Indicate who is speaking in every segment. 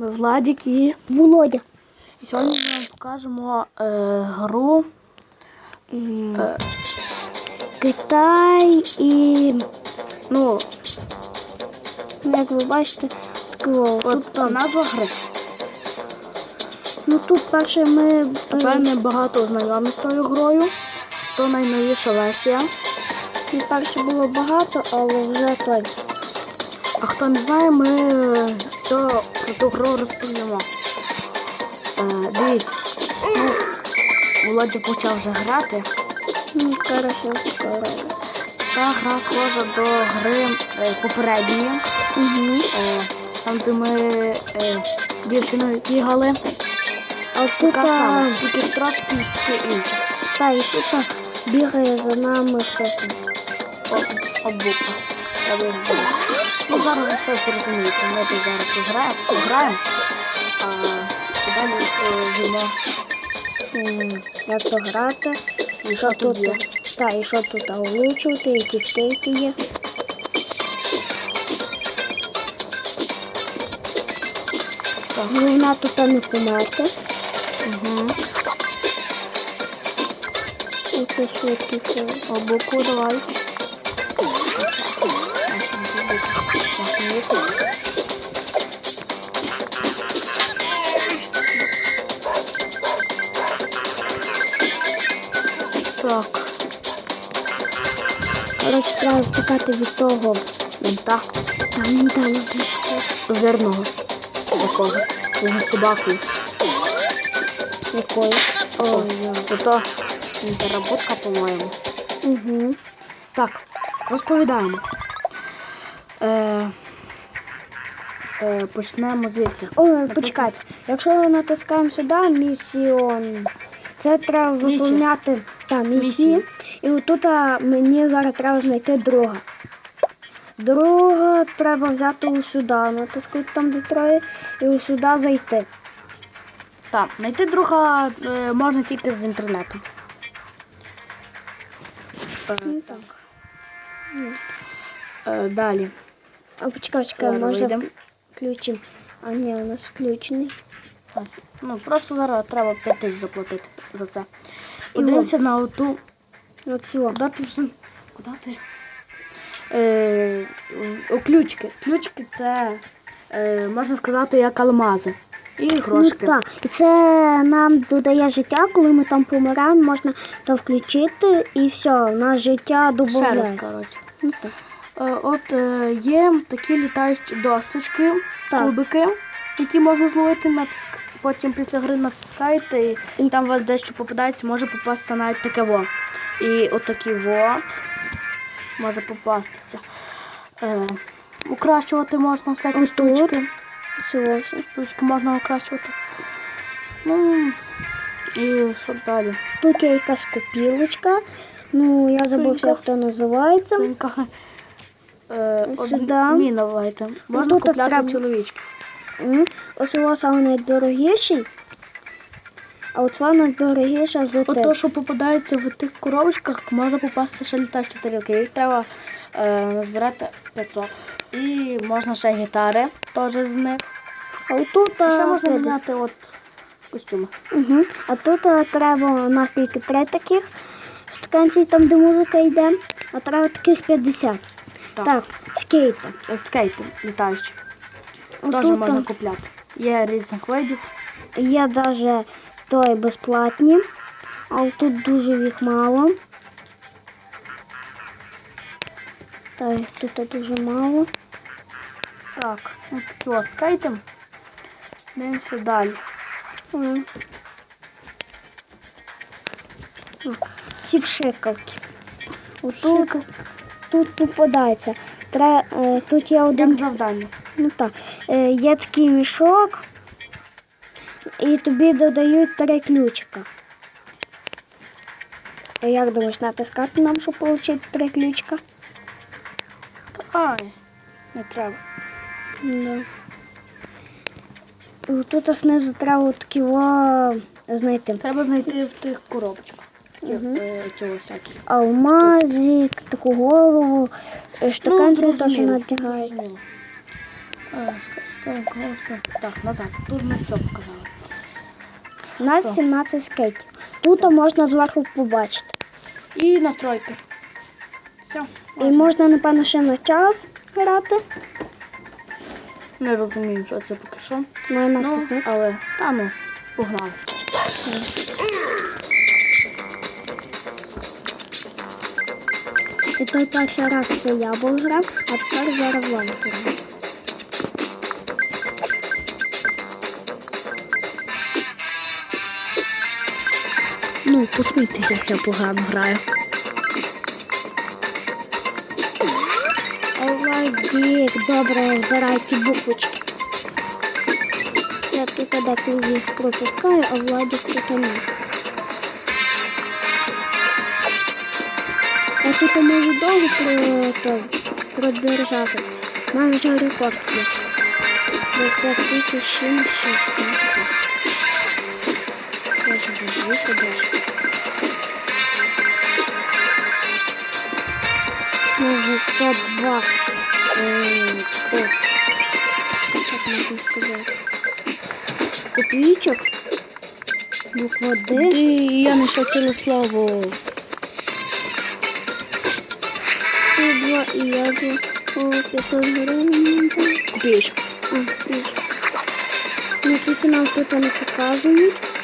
Speaker 1: Ми Владік і
Speaker 2: Володя.
Speaker 1: і сьогодні ми вам покажемо е, гру. Е,
Speaker 2: Китай і,
Speaker 1: ну,
Speaker 2: як ви бачите,
Speaker 1: от
Speaker 2: Тут,
Speaker 1: назва гри.
Speaker 2: Ну тут перше ми е,
Speaker 1: Напевне, багато знайомі з тою грою. То найновіша версія.
Speaker 2: ну, перше було багато, але вже той.
Speaker 1: А хто не знає, ми е, все про ту гру розповімо. Е, дивіться, ну, Володя почав вже грати.
Speaker 2: Ну, хорошо, скоро.
Speaker 1: Та гра схожа до гри е, попередньої.
Speaker 2: Угу.
Speaker 1: Е, там, де ми е, дівчиною бігали.
Speaker 2: А тут,
Speaker 1: Така сама, тільки трошки тільки інша.
Speaker 2: та, і тут бігає за нами хтось.
Speaker 1: Обука. Би збила. Ну зараз ви все зрозумієте. Ми тут зараз пограємо, пограємо. А далі
Speaker 2: М, Як то грати,
Speaker 1: і що тут є.
Speaker 2: Та, і що тут влучувати, які скейти є.
Speaker 1: Так.
Speaker 2: Головне тут не померти.
Speaker 1: Угу.
Speaker 2: І це швидкий це.
Speaker 1: Обуку давай.
Speaker 2: Треба втікати від того.
Speaker 1: мента
Speaker 2: Там, там,
Speaker 1: жирного. Такого. З собакою.
Speaker 2: якої. Ой,
Speaker 1: Ото переработка, по-моєму.
Speaker 2: Угу.
Speaker 1: Так, розповідаємо. Е, е, почнемо звідки?
Speaker 2: Ой, почекайте. Якщо натискаємо сюди місіон, це треба
Speaker 1: Місія.
Speaker 2: виконати та, місії. І отут мені зараз треба знайти друга. Друга треба взяти ось сюди, натискати там де троє, і ось сюди зайти.
Speaker 1: Так, знайти друга е, можна тільки з інтернету. Е,
Speaker 2: Ну,
Speaker 1: так. Е, далі.
Speaker 2: А почекай, чекай,
Speaker 1: Зараз
Speaker 2: може
Speaker 1: вийдемо.
Speaker 2: включимо. А ні, у нас включений.
Speaker 1: Ну, просто зараз треба 5 тисяч заплатити за це. Подивимося на оту.
Speaker 2: От цього.
Speaker 1: Куди ти вже? Куди ти? Е, о, ключики. Ключики це, е, можна сказати, як алмази. І
Speaker 2: Ну, так. І це нам додає життя, коли ми там помираємо, можна то включити і все, у нас життя
Speaker 1: Ще раз,
Speaker 2: додається.
Speaker 1: коротше.
Speaker 2: Ну, так.
Speaker 1: Е, От е, є такі літаючі досточки,
Speaker 2: Так.
Speaker 1: кубики, які можна зловити, натиск... потім після гри натискаєте, і, там у вас дещо попадається, може попастися навіть таке во. І отакі от може попастися. Е, укращувати можна всякі
Speaker 2: Отут.
Speaker 1: штучки.
Speaker 2: Всього.
Speaker 1: Штучки можна укращувати. Ну і що далі?
Speaker 2: Тут є якась копілочка. Ну, я забувся, як то називається.
Speaker 1: Синька. Е. Міна давайте. Можна
Speaker 2: тут
Speaker 1: купляти
Speaker 2: треба-
Speaker 1: чоловічки.
Speaker 2: М, Ось його саме найдорогіший. А от це найдорогіша з
Speaker 1: От то, що попадається в тих коробочках, може попасти ще літачі тарілки. Їх треба е, назбирати 500. І можна ще гітари теж з них.
Speaker 2: А отут
Speaker 1: ще
Speaker 2: а,
Speaker 1: можна міняти от костюми.
Speaker 2: Угу. А тут а, треба у нас тільки три таких штуканців, там де музика йде, а треба таких 50.
Speaker 1: Так.
Speaker 2: Так, скейти.
Speaker 1: Е, Скейти літаючі. Теж можна купляти. Є різних видів.
Speaker 2: є навіть той безплатні, але тут дуже їх мало. Так, тут дуже мало.
Speaker 1: Так, от такі ось скейти. Дивимося далі.
Speaker 2: Ці пшикалки. Тут попадається. Тре, е, тут є один
Speaker 1: Як завдання.
Speaker 2: Ну так, е, є такий мішок, і тобі додають три ключика. А як думаєш, натискати нам, щоб отримати три ключика?
Speaker 1: Ай, не треба.
Speaker 2: І Тут знизу треба такі во знайти.
Speaker 1: Треба знайти в тих коробочках. Такі
Speaker 2: Мгм.
Speaker 1: е.
Speaker 2: Алмазик, таку голову, е,
Speaker 1: Ну,
Speaker 2: то, що надягають.
Speaker 1: Е, Так, назад. Тут ми все показали.
Speaker 2: У нас
Speaker 1: Що?
Speaker 2: 17 скейтів. Тут можна зверху побачити.
Speaker 1: І настройки. Все.
Speaker 2: І можна, напевно, ще на час грати.
Speaker 1: Не розумію, що це поки що.
Speaker 2: Маю
Speaker 1: Ну, але та ну, погнали.
Speaker 2: І той перший раз це я був грав, а тепер зараз Влад грає.
Speaker 1: не купуйтесь, як я погано граю.
Speaker 2: Оладік, добре, збирай ті. Я тут деколи їх пропускаю, а Владик притонув. Я тут можу довго про той, продержати. Мене вже рекорд є. 25 тисяч подальше, живи. Нужно 100 как могу сказать? Копеечек. Буква Д.
Speaker 1: И я нашла телеславу.
Speaker 2: И и я же 500
Speaker 1: гривен.
Speaker 2: Копеечек. А. Ну, тут нам кто-то не показывает.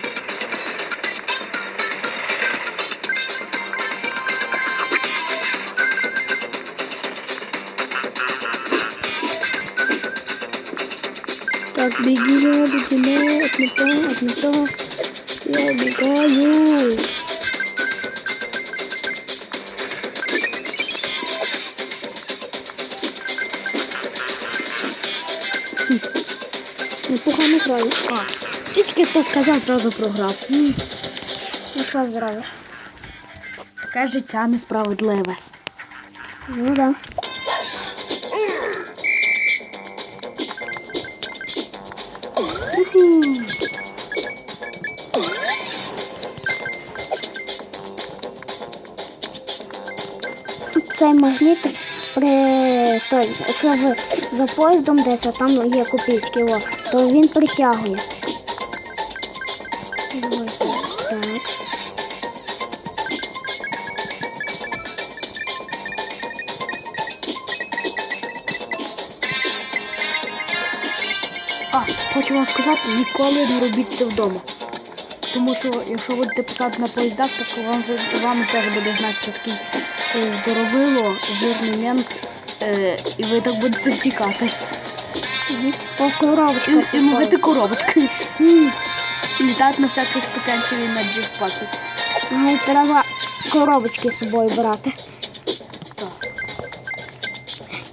Speaker 2: Так, беги, я бегу, от не то, от не. Я граю.
Speaker 1: А, тільки хто сказав, зразу програв.
Speaker 2: Ну що зробиш?
Speaker 1: Таке життя несправедливе.
Speaker 2: Ну да. Цей магніт при той, якщо ви за поїздом десь, а там є копійки, то він притягує.
Speaker 1: Хочу вам сказати, ніколи не робіть це вдома. Тому що якщо будете писати на поїздах, то вам, вам теж буде знати такий е, здоровило, жирний мент, е, і ви так будете втікати.
Speaker 2: О, коробочка.
Speaker 1: І, і ловити коробочки. І літати на всяких стаканців і на джекпаки.
Speaker 2: Ну, треба коробочки з собою брати.
Speaker 1: Так.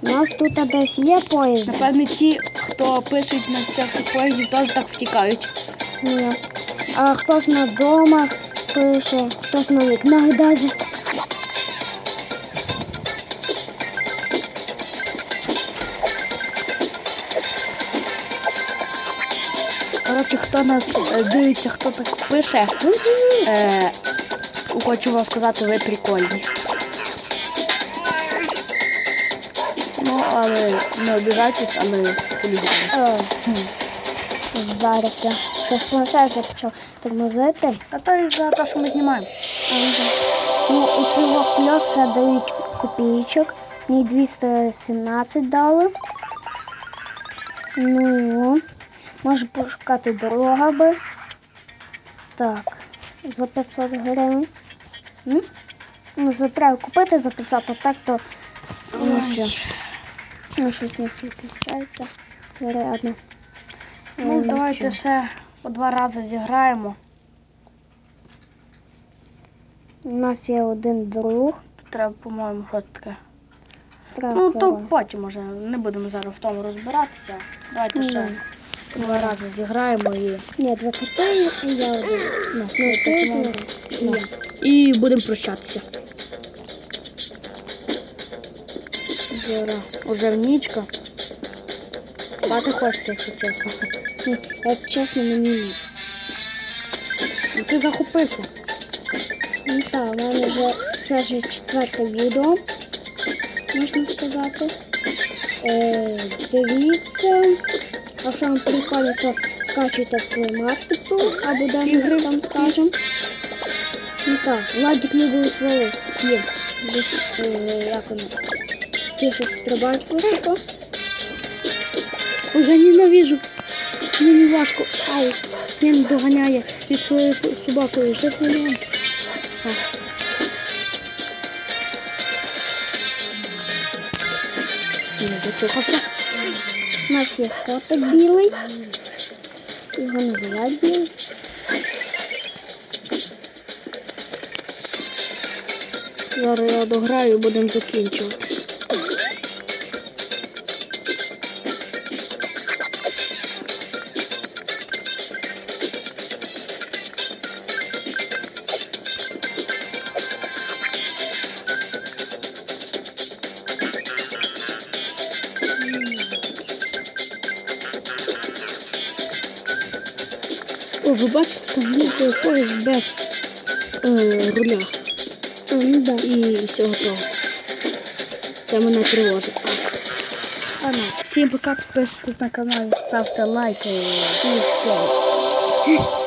Speaker 2: У нас тут десь є поїзд.
Speaker 1: Напевне, ті, хто пишуть на всяких поїздів, теж так втікають.
Speaker 2: Ні. А хтось на домах пише, хтось на вікнах даже.
Speaker 1: Коротше, хто нас е, дивиться, хто так пише, е, хочу вам сказати, ви прикольні. Ну, але не обіжайтесь, але хулігани.
Speaker 2: О, вдарився. Щось вже почав тормозити.
Speaker 1: А то і за те, що ми знімаємо.
Speaker 2: Ну, у цього кльокса дають копійчик. Мені 217 дали. Ну, можу пошукати дорога би. Так, за 500 гривень. М? Ну, за треба купити за 500, а так то нічого. Ну, щось не виключається. Рядно.
Speaker 1: Ну, давайте ще по два рази зіграємо.
Speaker 2: У нас є один друг.
Speaker 1: Тут треба, по-моєму, щось таке.
Speaker 2: Треба
Speaker 1: Ну, то потім уже не будемо зараз в тому розбиратися. Давайте ще
Speaker 2: Ну.
Speaker 1: по два рази зіграємо і,
Speaker 2: Ні, два коти і я один.
Speaker 1: ну,
Speaker 2: Ну, ти, два, і
Speaker 1: ну, і будемо прощатися. Зіра, уже в нічка. Спати хочеться, якщо чесно.
Speaker 2: Як чесно, мені ні.
Speaker 1: Ну, ти захопився.
Speaker 2: Ну так, у мене вже це вже четверте відео, можна сказати. Е, дивіться. А що вам прикольно, то скачуйте в плеймаркету або ми там скажемо. Ну так, Владик любив свої ті, ті, як вони, ті, що стрибають високо.
Speaker 1: Уже ненавижу. Мені важко. Ау. Він доганяє під своєю собакою. А. Не зачухався.
Speaker 2: У нас є котик білий. Його називають білий.
Speaker 1: Зараз я дограю і будемо закінчувати. О, ви бачите, там їздить поїзд без е, руля.
Speaker 2: А, ну да.
Speaker 1: і всього того. Це мене тривожить.
Speaker 2: А, ну.
Speaker 1: Всім пока, підписуйтесь на канал, ставте лайки і скейт.